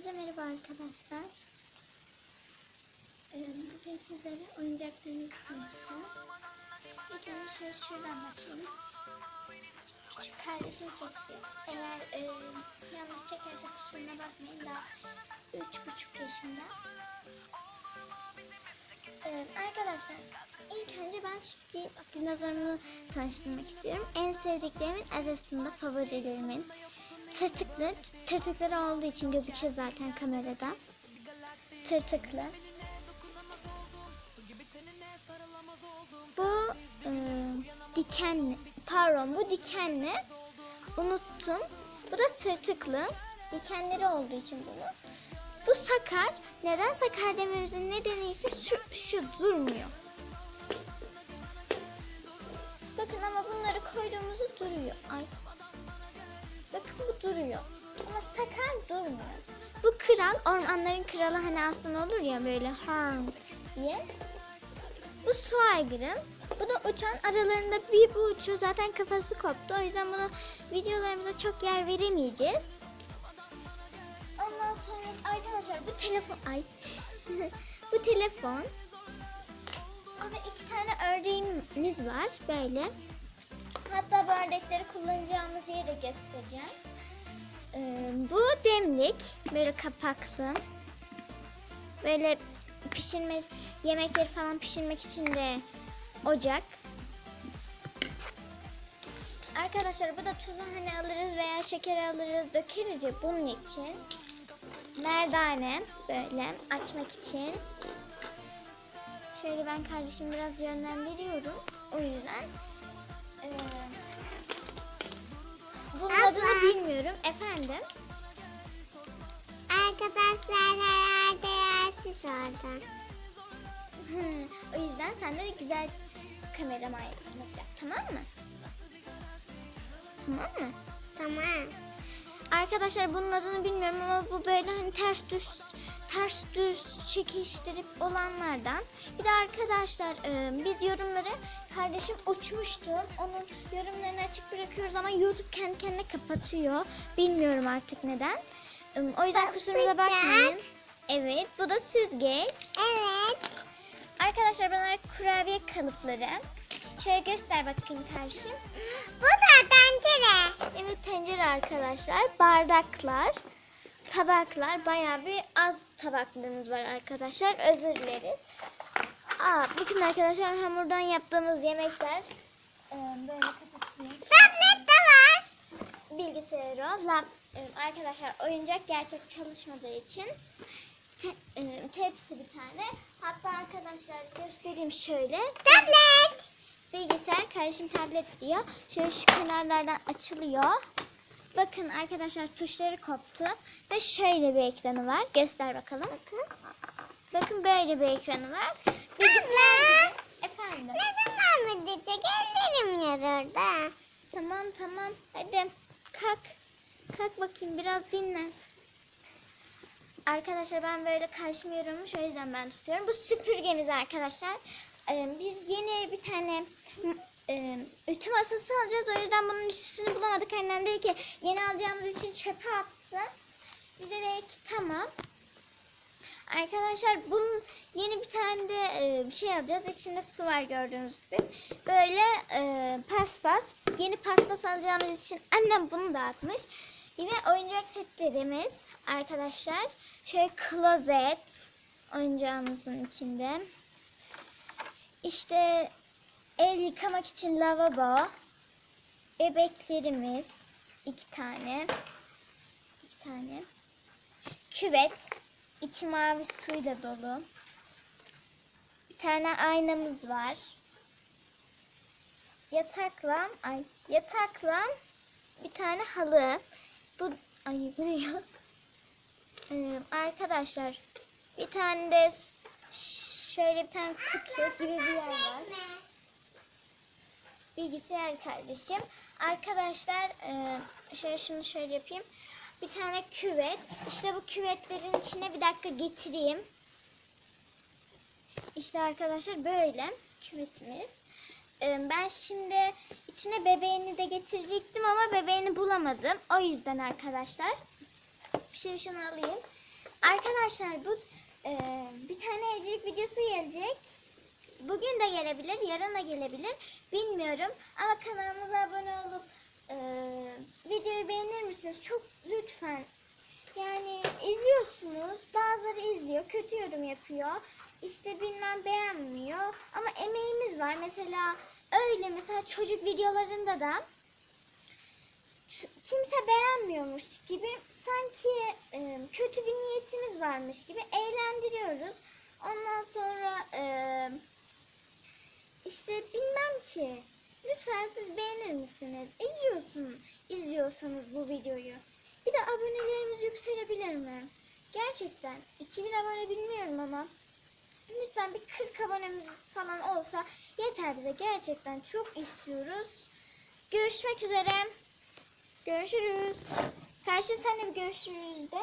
Hepinize merhaba arkadaşlar. Ee, Bugün sizlere oyuncaklarımızı tanıtacağım. İlk önce şöyle şuradan başlayayım. Küçük kardeşim çekiyor. Eğer e, yanlış çekerse kusuruna bakmayın daha üç buçuk yaşında. Ee, arkadaşlar ilk önce ben şu dinozorumu tanıştırmak istiyorum. En sevdiklerimin arasında favorilerimin tırtıklı. Tırtıkları olduğu için gözüküyor zaten kamerada. Tırtıklı. Bu e, dikenli. Pardon bu dikenli. Unuttum. Bu da tırtıklı. Dikenleri olduğu için bunu. Bu sakar. Neden sakar dememizin nedeni ise şu, şu durmuyor. Bakın ama bunları koyduğumuzda duruyor. Ay. Bu duruyor. Ama sakar durmuyor. Bu kral, ormanların kralı hani aslında olur ya böyle harm diye. Bu su aygırı. Bu da uçan aralarında bir bu uçuyor. Zaten kafası koptu. O yüzden bunu videolarımıza çok yer veremeyeceğiz. Ondan sonra arkadaşlar bu telefon ay bu telefon Burada iki tane ördeğimiz var böyle. Hatta bu ördekleri kullanacağımız yeri de göstereceğim. Ee, bu demlik böyle kapaklı. Böyle pişirme yemekleri falan pişirmek için de ocak. Arkadaşlar bu da tuzu hani alırız veya şeker alırız dökeriz ya bunun için. Merdane böyle açmak için. Şöyle ben kardeşim biraz yönlendiriyorum. O yüzden. Bunun Abla. adını bilmiyorum. Efendim. Arkadaşlar herhalde yersiz orada. o yüzden sende de güzel kameraman yapacak. Tamam mı? Tamam mı? Tamam. Arkadaşlar bunun adını bilmiyorum ama bu böyle hani ters düz ters düz çekiştirip olanlardan. Bir de arkadaşlar e, biz yorumları kardeşim uçmuştu. Onun yorumlarını açık bırakıyoruz ama YouTube kendi kendine kapatıyor. Bilmiyorum artık neden. E, O yüzden kusurumuza bakmayın. Evet bu da süzgeç. Evet. Arkadaşlar bunlar kurabiye kalıpları. Şöyle göster bakayım kardeşim. Bu da tencere. Evet tencere arkadaşlar. Bardaklar, tabaklar. Bayağı bir az tabaklığımız var arkadaşlar. Özür dileriz. Aa, bakın arkadaşlar hamurdan yaptığımız yemekler. Böyle. Tablet de var. Bilgisayarı, lap, e, arkadaşlar oyuncak gerçek çalışmadığı için te- e, tepsi bir tane. Hatta arkadaşlar göstereyim şöyle. Tablet. Bilgisayar kardeşim tablet diyor. Şöyle şu kenarlardan açılıyor. Bakın arkadaşlar tuşları koptu. Ve şöyle bir ekranı var. Göster bakalım. Bakın. Bakın böyle bir ekranı var. Bilgisayar gibi. Efendim. Ne zaman bitecek? Ellerim yarıldı. Tamam tamam. Hadi kalk. Kalk bakayım biraz dinlen. Arkadaşlar ben böyle o yüzden ben tutuyorum. Bu süpürgemiz arkadaşlar. Ee, biz yeni bir tane e, ütü masası alacağız. O yüzden bunun ütüsünü bulamadık. Annem dedi ki yeni alacağımız için çöpe attı. Bize de ki tamam. Arkadaşlar bunun yeni bir tane de e, bir şey alacağız. İçinde su var gördüğünüz gibi. Böyle e, paspas. Yeni paspas alacağımız için annem bunu dağıtmış. Yine oyuncak setlerimiz arkadaşlar. Şöyle klozet oyuncağımızın içinde. İşte yıkamak için lavabo. Bebeklerimiz iki tane. iki tane. Küvet. içi mavi suyla dolu. Bir tane aynamız var. Yatakla, ay yatakla bir tane halı. Bu ay bu ne ya? Ee, arkadaşlar bir tane de şöyle bir tane kutu gibi bir yer var. Bilgisayar kardeşim. Arkadaşlar e, şöyle şunu şöyle yapayım. Bir tane küvet. İşte bu küvetlerin içine bir dakika getireyim. İşte arkadaşlar böyle küvetimiz. Ee, Ben şimdi içine bebeğini de getirecektim ama bebeğini bulamadım. O yüzden arkadaşlar. Şöyle şunu alayım. Arkadaşlar bu e, bir tane evcilik videosu gelecek. Bugün de gelebilir, yarın da gelebilir. Bilmiyorum. Ama kanalımıza abone olup e, videoyu beğenir misiniz? Çok lütfen. Yani izliyorsunuz. Bazıları izliyor. Kötü yorum yapıyor. İşte bilmem beğenmiyor. Ama emeğimiz var. Mesela öyle mesela çocuk videolarında da kimse beğenmiyormuş gibi sanki e, kötü bir niyetimiz varmış gibi eğlendiriyoruz. Ondan sonra e, işte bilmem ki lütfen siz beğenir misiniz? İzliyorsun, izliyorsanız bu videoyu. Bir de abonelerimiz yükselebilir mi? Gerçekten 2000 abone bilmiyorum ama lütfen bir 40 abonemiz falan olsa yeter bize. Gerçekten çok istiyoruz. Görüşmek üzere. Görüşürüz. Karşım senle bir görüşürüz de.